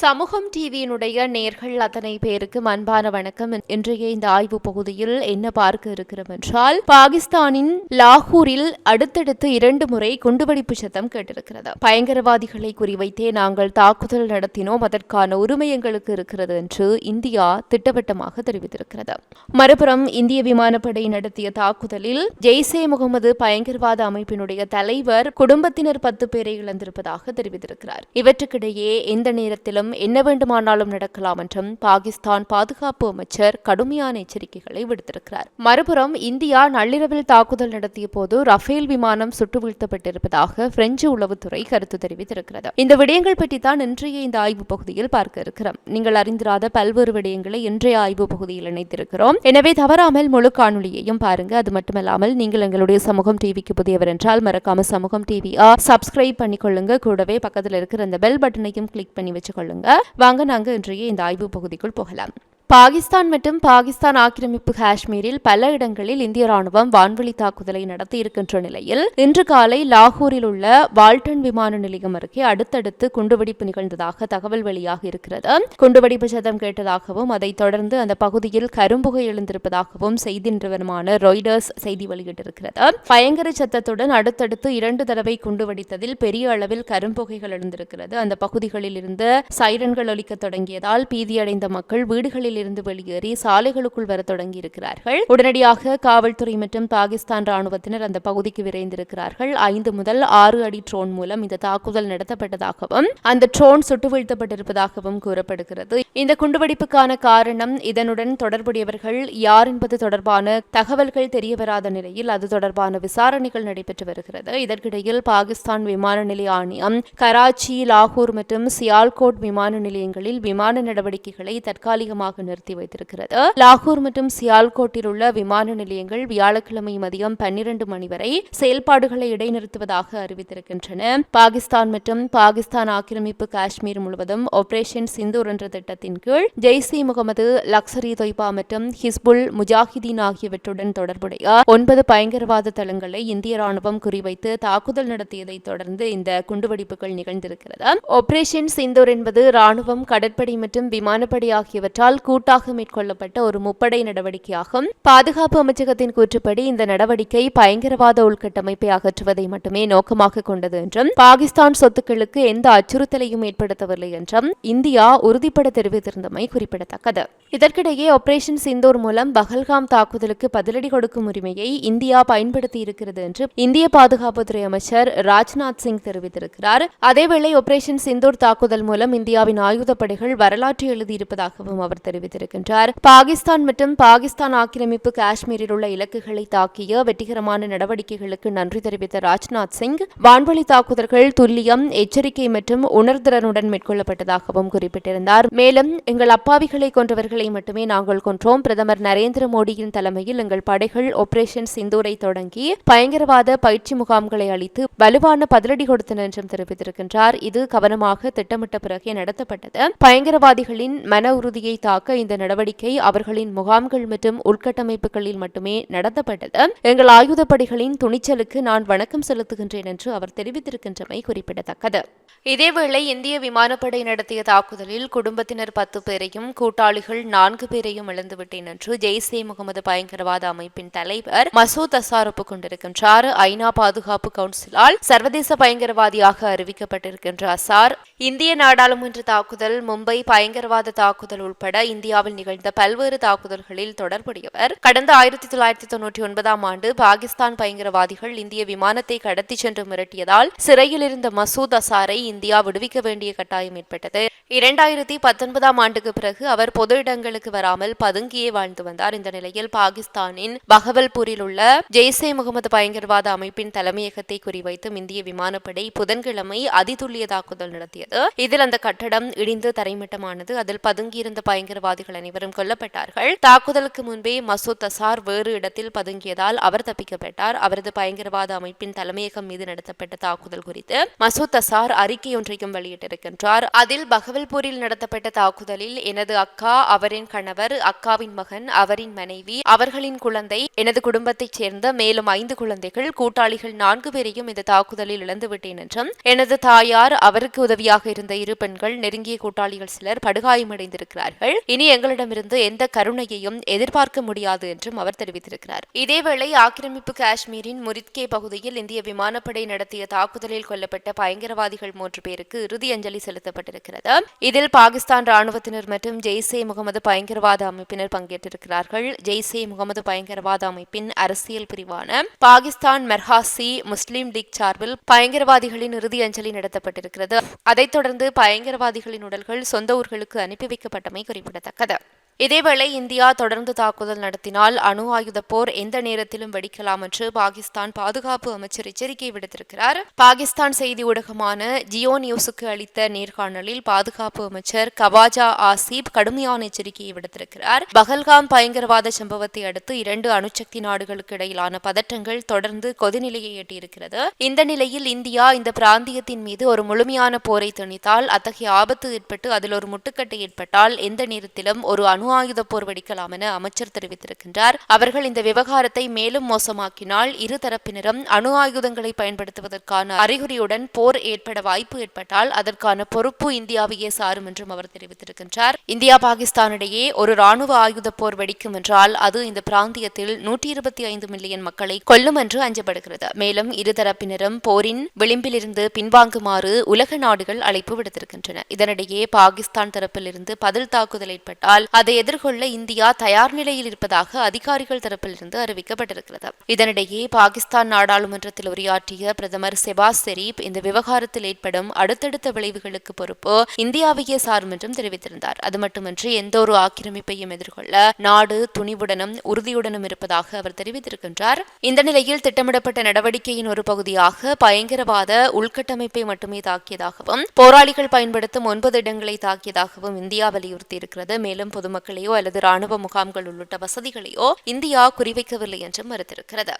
சமூகம் டிவியினுடைய நேர்கள் அத்தனை பேருக்கு அன்பான வணக்கம். இன்றைய இந்த ஆய்வு பகுதியில் என்ன பார்க்க இருக்கிறோம் என்றால் பாகிஸ்தானின் லாகூரில் அடுத்தடுத்து இரண்டு முறை குண்டுவெடிப்பு சத்தம் கேட்டிருக்கிறது. பயங்கரவாதிகளை குறிவைத்தே நாங்கள் தாக்குதல் நடத்தினோம். அதற்கான உரிமை எங்களுக்கு இருக்கிறது என்று இந்தியா திட்டவட்டமாக தெரிவித்திருக்கிறது. மறுபுறம் இந்திய விமானப்படை நடத்திய தாக்குதலில் ஜெய்சே முகமது பயங்கரவாத அமைப்பினுடைய தலைவர் குடும்பத்தினர் பத்து பேரை இழந்திருப்பதாக தெரிவித்திருக்கிறார். இவற்றுக்கிடையே எந்த நேரத்திலும் என்ன வேண்டுமானாலும் நடக்கலாம் என்றும் பாகிஸ்தான் பாதுகாப்பு அமைச்சர் கடுமையான எச்சரிக்கைகளை விடுத்திருக்கிறார். மறுபுறம் இந்தியா நள்ளிரவில் தாக்குதல் நடத்திய போது ரஃபேல் விமானம் சுட்டு வீழ்த்தப்பட்டிருப்பதாக பிரெஞ்சு உளவுத்துறை கருத்து தெரிவித்திருக்கிறது. இந்த விடயங்கள் பற்றி தான் இன்றைய இந்த ஆய்வு பகுதியில் பார்க்க இருக்கிறோம். நீங்கள் அறிந்திராத பல்வேறு விடயங்களை இன்றைய ஆய்வு பகுதியில் இணைத்திருக்கிறோம். எனவே தவறாமல் முழு காணொலியையும் பாருங்க. அது மட்டுமல்லாமல் நீங்கள் எங்களுடைய சமூகம் டிவிக்கு புதியவர் என்றால் மறக்காம சமூகம் டிவி சப்ஸ்கிரைப் பண்ணிக்கொள்ளுங்க. கூடவே பக்கத்தில் இருக்கிற அந்த பெல் பட்டனையும் கிளிக் பண்ணி வச்சுக்கொள்ளுங்க. வாங்க நாங்க இன்றைய இந்த ஆய்வு பகுதிக்குள் போகலாம். பாகிஸ்தான் மற்றும் பாகிஸ்தான் ஆக்கிரமிப்பு காஷ்மீரில் பல இடங்களில் இந்திய ராணுவம் வான்வழி தாக்குதலை நடத்தி இருக்கின்ற நிலையில் இன்று காலை லாகூரில் உள்ள வால்டன் விமான நிலையம் அருகே அடுத்தடுத்து குண்டுவெடிப்பு நிகழ்ந்ததாக தகவல் வெளியாக இருக்கிறது. குண்டுவெடிப்பு சதம் கேட்டதாகவும் அதைத் தொடர்ந்து அந்த பகுதியில் கரும்புகை எழுந்திருப்பதாகவும் செய்தி நிறுவனமான ராய்டர்ஸ் செய்தி வெளியிட்டிருக்கிறது. பயங்கர சத்தத்துடன் அடுத்தடுத்து இரண்டு தடவை குண்டு வெடித்ததில் பெரிய அளவில் கரும்புகைகள் எழுந்திருக்கிறது. அந்த பகுதிகளில் இருந்து சைரன்கள் ஒலிக்க தொடங்கியதால் பீதியடைந்த மக்கள் வீடுகளில் இருந்து வெளியேறி சாலைகளுக்குள் வர தொடங்கி இருக்கிறார்கள் உடனடியாக காவல்துறை மற்றும் பாகிஸ்தான் ராணுவத்தினர் அந்த பகுதிக்கு விரைந்திருக்கிறார்கள். ஐந்து முதல் ஆறு அடி ட்ரோன் மூலம் இந்த தாக்குதல் நடத்தப்பட்டதாகவும் அந்த ட்ரோன் சுட்டு வீழ்த்தப்பட்டிருப்பதாகவும் கூறப்படுகிறது. இந்த குண்டுவெடிப்புக்கான காரணம் இதனுடன் தொடர்புடையவர்கள் யார் என்பது தொடர்பான தகவல்கள் தெரியவராத நிலையில் அது தொடர்பான விசாரணைகள் நடைபெற்று வருகிறது. இதற்கிடையில் பாகிஸ்தான் விமான நிலைய ஆணையம் கராச்சி லாகூர் மற்றும் சியால்கோட் விமான நிலையங்களில் விமான நடவடிக்கைகளை தற்காலிகமாக நிறுத்தி வைத்திருக்கிறது. லாகூர் மற்றும் சியால்கோட்டில் உள்ள விமான நிலையங்கள் வியாழக்கிழமை மதியம் பன்னிரண்டு மணி வரை செயல்பாடுகளை இடைநிறுத்துவதாக அறிவித்திருக்கின்றன. பாகிஸ்தான் மற்றும் பாகிஸ்தான் ஆக்கிரமிப்பு காஷ்மீர் முழுவதும் ஆபரேஷன் சிந்தூர் என்ற திட்டத்தின் கீழ் ஜெய்சி முகமது லக்சரி தொய்பா மற்றும் ஹிஸ்புல் முஜாஹிதீன் ஆகியவற்றுடன் தொடர்புடைய ஒன்பது பயங்கரவாத தளங்களை இந்திய ராணுவம் குறிவைத்து தாக்குதல் நடத்தியதை தொடர்ந்து இந்த குண்டுவெடிப்புகள் நிகழ்ந்திருக்கிறது. ஆபரேஷன் சிந்தூர் என்பது ராணுவம் கடற்படை மற்றும் விமானப்படை ஆகியவற்றால் கூட்டு கூட்டாக மேற்கொள்ளப்பட்ட ஒரு முப்படை நடவடிக்கையாகும். பாதுகாப்பு அமைச்சகத்தின் கூற்றுப்படி இந்த நடவடிக்கை பயங்கரவாத உள்கட்டமைப்பை அகற்றுவதை மட்டுமே நோக்கமாக கொண்டது என்றும் பாகிஸ்தான் சொத்துக்களுக்கு எந்த அச்சுறுத்தலையும் ஏற்படுத்தவில்லை என்றும் இந்தியா உறுதிப்பட தெரிவித்திருந்தமை குறிப்பிடத்தக்கது. இதற்கிடையே ஆபரேஷன் சிந்தூர் மூலம் பஹல்காம் தாக்குதலுக்கு பதிலடி கொடுக்கும் உரிமையை இந்தியா பயன்படுத்தி இருக்கிறது என்று இந்திய பாதுகாப்புத்துறை அமைச்சர் ராஜ்நாத் சிங் தெரிவித்திருக்கிறார். அதேவேளை ஆபரேஷன் சிந்தூர் தாக்குதல் மூலம் இந்தியாவின் ஆயுதப்படைகள் வரலாற்று எழுதியிருப்பதாகவும் அவர் தெரிவித்திருக்கின்றார். பாகிஸ்தான் மற்றும் பாகிஸ்தான் ஆக்கிரமிப்பு காஷ்மீரில் உள்ள இலக்குகளை தாக்கிய வெற்றிகரமான நடவடிக்கைகளுக்கு நன்றி தெரிவித்த ராஜ்நாத் சிங் வான்வழி தாக்குதல்கள் துல்லியம் எச்சரிக்கை மற்றும் உணர்திறனுடன் மேற்கொள்ளப்பட்டதாகவும் குறிப்பிட்டிருந்தார். மேலும் எங்கள் அப்பாவிகளை கொன்றவர்களை மட்டுமே நாங்கள் கொன்றோம். பிரதமர் நரேந்திர மோடியின் தலைமையில் எங்கள் படைகள் ஆபரேஷன் சிந்தூரை தொடங்கி பயங்கரவாத பயிற்சி முகாம்களை அளித்து வலுவான பதிலடி கொடுத்தன என்றும் தெரிவித்திருக்கின்றார். இது கவனமாக திட்டமிட்ட பிறகே நடத்தப்பட்டது. பயங்கரவாதிகளின் மன உறுதியை தாக்க இந்த நடவடிக்கை அவர்களின் முகாம்கள் மற்றும் உள்கட்டமைப்புகளில் மட்டுமே நடத்தப்பட்டது. எங்கள் ஆயுதப்படைகளின் துணிச்சலுக்கு நான் வணக்கம் செலுத்துகின்றேன் என்று அவர் தெரிவித்திருக்கின்றமை குறிப்பிடத்தக்கது. இதேவேளை இந்திய விமானப்படை நடத்திய தாக்குதலில் குடும்பத்தினர் பத்து பேரையும் கூட்டாளிகள் நான்கு பேரையும் இழந்துவிட்டேன் என்று ஜெய்சே முகமது பயங்கரவாத அமைப்பின் தலைவர் மசூத் அசார் ஒப்புக்கொண்டிருக்கின்றார் ஐநா பாதுகாப்பு கவுன்சிலால் சர்வதேச பயங்கரவாதியாக அறிவிக்கப்பட்டிருக்கின்ற அசார் இந்திய நாடாளுமன்ற தாக்குதல் மும்பை பயங்கரவாத தாக்குதல் உட்பட இந்தியாவில் நிகழ்ந்த பல்வேறு தாக்குதல்களில் தொடர்புடையவர். கடந்த ஆயிரத்தி தொள்ளாயிரத்தி தொன்னூற்றி ஒன்பதாம் ஆண்டு பாகிஸ்தான் பயங்கரவாதிகள் இந்திய விமானத்தை கடத்தி சென்று மிரட்டியதால் சிறையில் இருந்த மசூத் அசாரை இந்தியா விடுவிக்க வேண்டிய கட்டாயம் ஏற்பட்டது. இரண்டாயிரத்தி பத்தொன்பதாம் ஆண்டுக்கு பிறகு அவர் பொது இடங்களுக்கு வராமல் பதுங்கியே வாழ்ந்து வந்தார். இந்த நிலையில் பாகிஸ்தானின் பகவல்பூரில் உள்ள ஜெய்சே முகமது பயங்கரவாத அமைப்பின் தலைமையகத்தை குறிவைத்து இந்திய விமானப்படை புதன்கிழமை அதிதுல்லிய தாக்குதல் நடத்தியது. இதில் அந்த கட்டடம் இடிந்து தரைமட்டமானது. அதில் பதுங்கியிருந்த பயங்கரவாத தீவிரவாதிகள் அனைவரும் கொல்லப்பட்டார்கள். தாக்குதலுக்கு முன்பே மசூத் அசார் வேறு இடத்தில் பதுங்கியதால் அவர் தப்பிக்கப்பட்டார். அவரது பயங்கரவாத அமைப்பின் தலைமையகம் மீது நடத்தப்பட்ட தாக்குதல் குறித்து மசூத் அசார் அறிக்கை ஒன்றையும் வெளியிட்டிருக்கின்றார். அதில் பகவல்பூரில் நடத்தப்பட்ட தாக்குதலில் எனது அக்கா அவரின் கணவர் அக்காவின் மகன் அவரின் மனைவி அவர்களின் குழந்தை எனது குடும்பத்தைச் சேர்ந்த மேலும் ஐந்து குழந்தைகள் கூட்டாளிகள் நான்கு பேரையும் இந்த தாக்குதலில் இழந்துவிட்டேன் என்றும் எனது தாயார் அவருக்கு உதவியாக இருந்த இரு பெண்கள் நெருங்கிய கூட்டாளிகள் சிலர் படுகாயமடைந்திருக்கிறார்கள். இனி எங்களிடமிருந்து எந்த கருணையையும் எதிர்பார்க்க முடியாது என்றும் அவர் தெரிவித்திருக்கிறார். இதேவேளை ஆக்கிரமிப்பு காஷ்மீரின் முரித்கே பகுதியில் இந்திய விமானப்படை நடத்திய தாக்குதலில் கொல்லப்பட்ட பயங்கரவாதிகள் மூன்று பேருக்கு இறுதி அஞ்சலி செலுத்தப்பட்டிருக்கிறது. இதில் பாகிஸ்தான் ராணுவத்தினர் மற்றும் ஜெய்சே முகமது பயங்கரவாத அமைப்பினர் பங்கேற்றிருக்கிறார்கள். ஜெய்சே முகமது பயங்கரவாத அமைப்பின் அரசியல் பிரிவான பாகிஸ்தான் மெர்ஹாசி முஸ்லீம் லீக் சார்பில் பயங்கரவாதிகளின் இறுதி அஞ்சலி நடத்தப்பட்டிருக்கிறது. அதைத் தொடர்ந்து பயங்கரவாதிகளின் உடல்கள் சொந்த ஊர்களுக்கு அனுப்பி வைக்கப்பட்டமை குறிப்பிடத்தக்கது. 高だ இதேவேளை இந்தியா தொடர்ந்து தாக்குதல் நடத்தினால் அணு ஆயுத போர் எந்த நேரத்திலும் வெடிக்கலாம் என்று பாகிஸ்தான் பாதுகாப்பு அமைச்சர் எச்சரிக்கை விடுத்திருக்கிறார். பாகிஸ்தான் செய்தி ஊடகமான ஜியோ நியூஸுக்கு அளித்த நேர்காணலில் பாதுகாப்பு அமைச்சர் கவாஜா ஆசிப் கடுமையான எச்சரிக்கையை விடுத்திருக்கிறார். பகல்காம் பயங்கரவாத சம்பவத்தை அடுத்து இரண்டு அணுசக்தி நாடுகளுக்கு இடையிலான பதற்றங்கள் தொடர்ந்து கொதிநிலையை எட்டியிருக்கிறது. இந்த நிலையில் இந்தியா இந்த பிராந்தியத்தின் மீது ஒரு முழுமையான போரை திணித்தால் அத்தகைய ஆபத்து ஏற்பட்டு அதில் ஒரு முட்டுக்கட்டை ஏற்பட்டால் எந்த நேரத்திலும் ஒரு அணு ஆயுத போர் வெடிக்கலாம் என அமைச்சர் தெரிவித்திருக்கின்றார். அவர்கள் இந்த விவகாரத்தை மேலும் மோசமாக்கினால் இரு தரப்பினரும் அணு ஆயுதங்களை பயன்படுத்துவதற்கான அறிகுறியுடன் போர் ஏற்பட வாய்ப்பு ஏற்பட்டால் அதற்கான பொறுப்பு இந்தியாவையே சாரும் என்றும் அவர் தெரிவித்திருக்கின்றார். இந்தியா பாகிஸ்தானிடையே ஒரு ராணுவ ஆயுத போர் வெடிக்கும் என்றால் அது இந்த பிராந்தியத்தில் நூற்றி இருபத்தி ஐந்து மில்லியன் மக்களை கொல்லும் என்று அஞ்சப்படுகிறது. மேலும் இருதரப்பினரும் போரின் விளிம்பிலிருந்து பின்வாங்குமாறு உலக நாடுகள் அழைப்பு விடுத்திருக்கின்றன. இதனிடையே பாகிஸ்தான் தரப்பிலிருந்து பதில் தாக்குதல் ஏற்பட்டால் அதை எதிர்கொள்ள இந்தியா தயார் நிலையில் இருப்பதாக அதிகாரிகள் தரப்பிலிருந்து அறிவிக்கப்பட்டிருக்கிறது. இதனிடையே பாகிஸ்தான் நாடாளுமன்றத்தில் உரையாற்றிய பிரதமர் செபாஸ் ஷெரீப் இந்த விவகாரத்தில் ஏற்படும் அடுத்தடுத்த விளைவுகளுக்கு பொறுப்பு இந்தியாவையே சாரும் என்றும் தெரிவித்திருந்தார். அது மட்டுமின்றி எந்த ஒரு ஆக்கிரமிப்பையும் எதிர்கொள்ள நாடு துணிவுடனும் உறுதியுடனும் இருப்பதாக அவர் தெரிவித்திருக்கின்றார். இந்த நிலையில் திட்டமிடப்பட்ட நடவடிக்கையின் ஒரு பகுதியாக பயங்கரவாத உள்கட்டமைப்பை மட்டுமே தாக்கியதாகவும் போராளிகள் பயன்படுத்தும் ஒன்பது இடங்களை தாக்கியதாகவும் இந்தியா வலியுறுத்தியிருக்கிறது. மேலும் பொதுமக்கள் மக்களையோ அல்லது ராணுவ முகாம்கள் உள்ளிட்ட வசதிகளையோ இந்தியா குறிவைக்கவில்லை என்றும் மறுத்திருக்கிறது.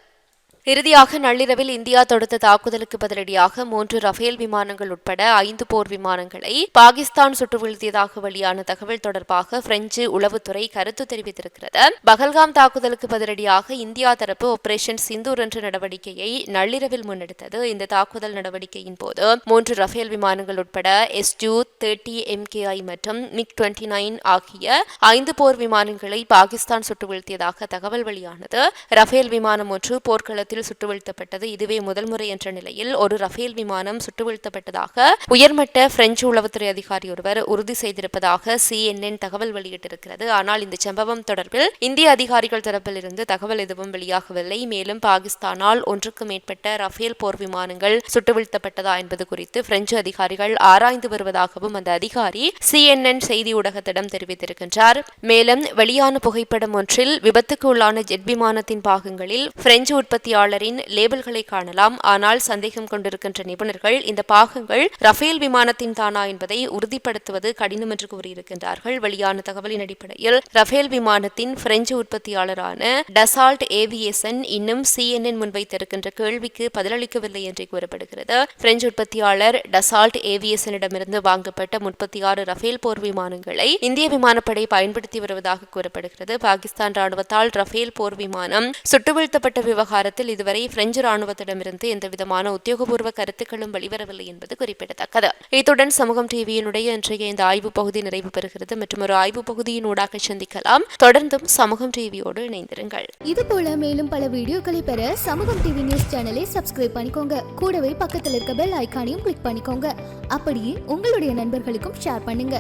இறுதியாக நள்ளிரவில் இந்தியா தொடுத்த தாக்குதலுக்கு பதிலடியாக மூன்று ரஃபேல் விமானங்கள் உட்பட ஐந்து போர் விமானங்களை பாகிஸ்தான் சுட்டு வீழ்த்தியதாக வெளியான தகவல் தொடர்பாக பிரெஞ்சு உளவுத்துறை கருத்து தெரிவித்திருக்கிறது. பகல்காம் தாக்குதலுக்கு பதிலடியாக இந்தியா தரப்பு ஆபரேஷன் சிந்தூர் என்ற நடவடிக்கையை நள்ளிரவில் முன்னெடுத்தது. இந்த தாக்குதல் நடவடிக்கையின் போது மூன்று ரஃபேல் விமானங்கள் உட்பட எஸ் டூ தேர்ட்டி எம்கேஐ மற்றும் மிக் டுவெண்ட்டி நைன் ஆகிய ஐந்து போர் விமானங்களை பாகிஸ்தான் சுட்டு வீழ்த்தியதாக தகவல் வெளியானது. ரஃபேல் விமானம் ஒன்று போர்க்களத்தில் விமானத்தில் சுட்டுவீழ்த்தப்பட்டது இதுவே முதல் முறை என்ற நிலையில் ஒரு ரஃபேல் விமானம் சுட்டுவீழ்த்தப்பட்டதாக உயர்மட்ட பிரெஞ்சு உளவுத்துறை அதிகாரி ஒருவர் உறுதி செய்திருப்பதாக சிஎன்என் தகவல் வெளியிட்டிருக்கிறது. ஆனால் இந்த சம்பவம் தொடர்பில் இந்திய அதிகாரிகள் தரப்பில் இருந்து தகவல் எதுவும் வெளியாகவில்லை. மேலும் பாகிஸ்தானால் ஒன்றுக்கு மேற்பட்ட ரஃபேல் போர் விமானங்கள் சுட்டுவீழ்த்தப்பட்டதா என்பது குறித்து பிரெஞ்சு அதிகாரிகள் ஆராய்ந்து வருவதாகவும் அந்த அதிகாரி சிஎன்என் செய்தி ஊடகத்திடம் தெரிவித்திருக்கின்றார். மேலும் வெளியான புகைப்படம் ஒன்றில் விபத்துக்கு உள்ளான ஜெட் விமானத்தின் பாகங்களில் பிரெஞ்சு உற்பத்தியாளர் டாலரின் லேபிள்களை காணலாம். ஆனால் சந்தேகம் கொண்டிருக்கின்ற நிபுணர்கள் இந்த பாகங்கள் ரஃபேல் விமானத்தின் தானா என்பதை உறுதிப்படுத்துவது கடினம் என்று கூறியிருக்கின்றார்கள். வெளியான தகவலின் அடிப்படையில் ரஃபேல் விமானத்தின் பிரெஞ்சு உற்பத்தியாளரான டசால்ட் ஏவியேசன் இன்னும் சிஎன்என் முன்வைத்திருக்கின்ற கேள்விக்கு பதிலளிக்கவில்லை என்று கூறப்படுகிறது. பிரெஞ்சு உற்பத்தியாளர் டசால்ட் ஏவியேசனிடமிருந்து வாங்கப்பட்ட முப்பத்தி ஆறு ரஃபேல் போர் விமானங்களை இந்திய விமானப்படை பயன்படுத்தி வருவதாக கூறப்படுகிறது. பாகிஸ்தான் ராணுவத்தால் ரஃபேல் போர் விமானம் சுட்டு வீழ்த்தப்பட்ட விவகாரத்தில் இதுவரை பிரெஞ்சு ராணுவத்திடமிருந்து எந்தவிதமான உத்தியோகபூர்வ கருத்துக்களும் வெளிவரவில்லை என்பது குறிப்பிடத்தக்கது. இத்துடன் சமூகம் டிவியினுடைய இன்றைய இந்த ஆய்வு பகுதி நிறைவு பெறுகிறது. மற்றும் ஒரு ஆய்வு பகுதியின் ஊடாக சந்திக்கலாம். தொடர்ந்தும் சமூகம் டிவியோடு இணைந்திருங்கள். இது போல மேலும் பல வீடியோக்களை பெற சமூகம் டிவி நியூஸ் சேனலை சப்ஸ்கிரைப் பண்ணிக்கோங்க. கூடவே பக்கத்தில் இருக்க பெல் ஐக்கானையும் கிளிக் பண்ணிக்கோங்க. அப்படியே உங்களுடைய நண்பர்களுக்கும் ஷேர் பண்ணுங்க.